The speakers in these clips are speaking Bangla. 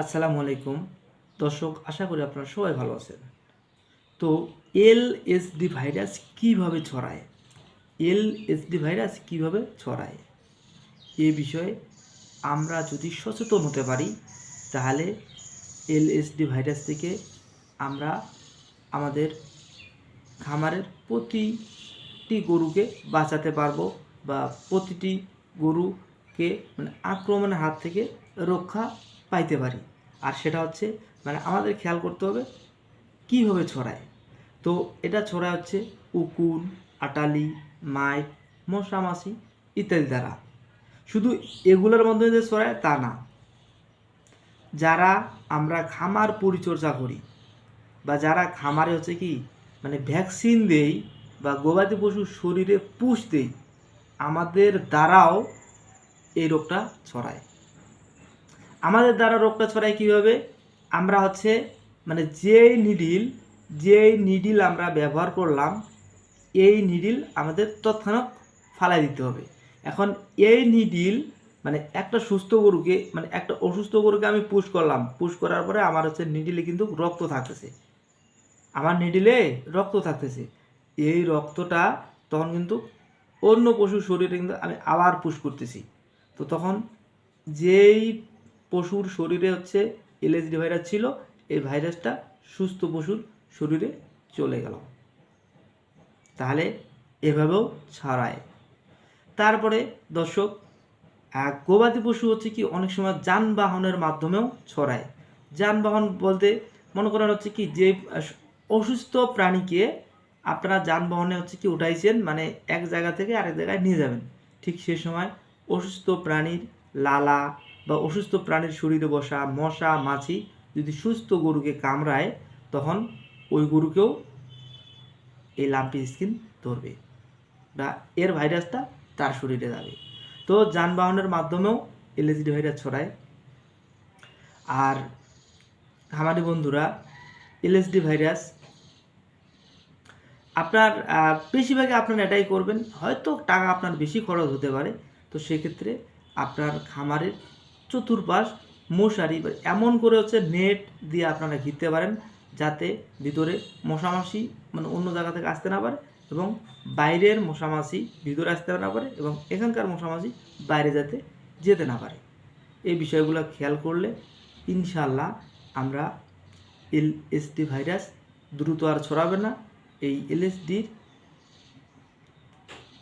আসসালামু আলাইকুম। দর্শক, আশা করি আপনারা সবাই ভালো আছেন। তো এল এসডি ভাইরাস কীভাবে ছড়ায়? এল এসডি ভাইরাস কীভাবে ছড়ায়? এ বিষয়ে আমরা যদি সচেতন হতে পারি, তাহলে এল এসডি ভাইরাস থেকে আমরা আমাদের খামারের প্রতিটি গরুকে বাঁচাতে পারব বা প্রতিটি গরুকে মানে আক্রমণের হাত থেকে রক্ষা পাইতে পারি। আর সেটা হচ্ছে মানে আমাদের খেয়াল করতে হবে কীভাবে ছড়ায়। তো এটা ছড়ায় হচ্ছে উকুন, আটালি মাইট মশামাছি ইত্যাদি দ্বারা। শুধু এগুলোর মধ্যে যে ছড়ায় তা না। যারা আমরা খামার পরিচর্যা করি বা যারা খামারে হচ্ছে কি মানে ভ্যাকসিন দেই বা গবাদি পশুর শরীরে পুষ দেই, আমাদের দ্বারাও এই রোগটা ছড়ায়। আমাদের দ্বারা রোগটা ছড়ায় কীভাবে? আমরা হচ্ছে মানে যে নিডিল যে নিডিল আমরা ব্যবহার করলাম, এই নিডিল আমাদের তৎক্ষণাৎ ফালাই দিতে হবে। এখন এই নিডিল মানে একটা সুস্থ গরুকে মানে একটা অসুস্থ গরুকে আমি পুশ করলাম। পুশ করার পরে আমার হচ্ছে নিডিলে কিন্তু রক্ত থাকতেছে। আমার নিডিলে রক্ত থাকতেছে। এই রক্তটা তখন কিন্তু অন্য পশুর শরীরে কিন্তু আমি আবার পুশ করতেছি। তো তখন যেই পশুর শরীরে হচ্ছে এলএসডি ভাইরাস ছিল, এই ভাইরাসটা সুস্থ পশুর শরীরে চলে গেল। তাহলে এভাবেও ছড়ায়। তারপরে দর্শক গবাদি পশু হচ্ছে কি অনেক সময় যানবাহনের মাধ্যমেও ছড়ায়। যানবাহন বলতে মনে করেন হচ্ছে কি যে অসুস্থ প্রাণীকে আপনারা যানবাহনে হচ্ছে কি উঠাইছেন মানে এক জায়গা থেকে আরেক জায়গায় নিয়ে যাবেন। ঠিক সে সময় অসুস্থ প্রাণীর লালা বা অসুস্থ প্রাণীর শরীরে বসা মশা মাছি যদি সুস্থ গরুকে কামড়ায় তখন ওই গরুকেও এই লাম্পি স্কিন ধরবে বা এর ভাইরাসটা তার শরীরে যাবে। তো যানবাহনের মাধ্যমেও এলএসডি ভাইরাস ছড়ায়। আর খামারি বন্ধুরা এলএসডি ভাইরাস আপনার আহ, বেশিরভাগই আপনার এটাই করবেন। হয়তো টাকা আপনার বেশি খরচ হতে পারে। তো সেক্ষেত্রে আপনার খামারের চতুর্পাশ, মশারি এমন করে হচ্ছে নেট দিয়ে আপনারা ঘিরতে পারেন যাতে ভিতরে মশামাছি মানে অন্য জায়গা থেকে আসতে না পারে এবং বাইরের মশামাছি ভিতরে আসতে না পারে এবং এখানকার মশামাছি বাইরে যাতে যেতে না পারে। এই বিষয়গুলো খেয়াল করলে ইনশাল্লাহ আমরা এল এসডি ভাইরাস দ্রুত আর ছড়াবে না। এই এলএসডির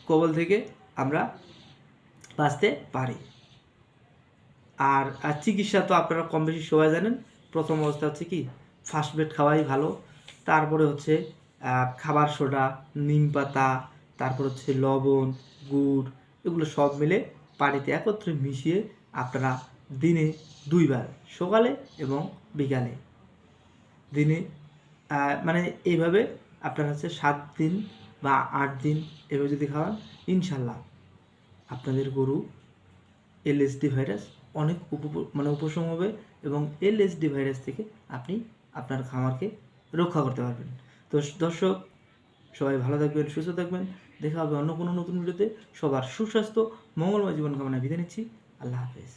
কবল থেকে আমরা বাঁচতে পারি। আর চিকিৎসা তো আপনারা কম বেশি সবাই জানেন। প্রথম অবস্থা হচ্ছে কি ফার্স্ট বেড খাওয়াই ভালো। তারপরে হচ্ছে খাবার সোডা, নিম পাতা, তারপর হচ্ছে লবণ, গুড়, এগুলো সব মিলে পানিতে একত্রে মিশিয়ে আপনারা দিনে দুইবার, সকালে এবং বিকালে। দিনে মানে এইভাবে আপনার হচ্ছে সাত দিন বা আট দিন এভাবে যদি খাওয়ান, ইনশাল্লাহ আপনাদের গরু এলএসডি ভাইরাস অনেক উপ মানে উপশম হবে এবং এলএসডি ভাইরাস থেকে আপনি আপনার খামারকে রক্ষা করতে পারবেন। তো দর্শক, সবাই ভালো থাকবেন, সুস্থ থাকবেন। দেখা হবে অন্য কোনো নতুন ভিডিওতে। সবার সুস্বাস্থ্য, মঙ্গলময় জীবন কামনা বিদায় নিচ্ছি। আল্লাহ হাফেজ।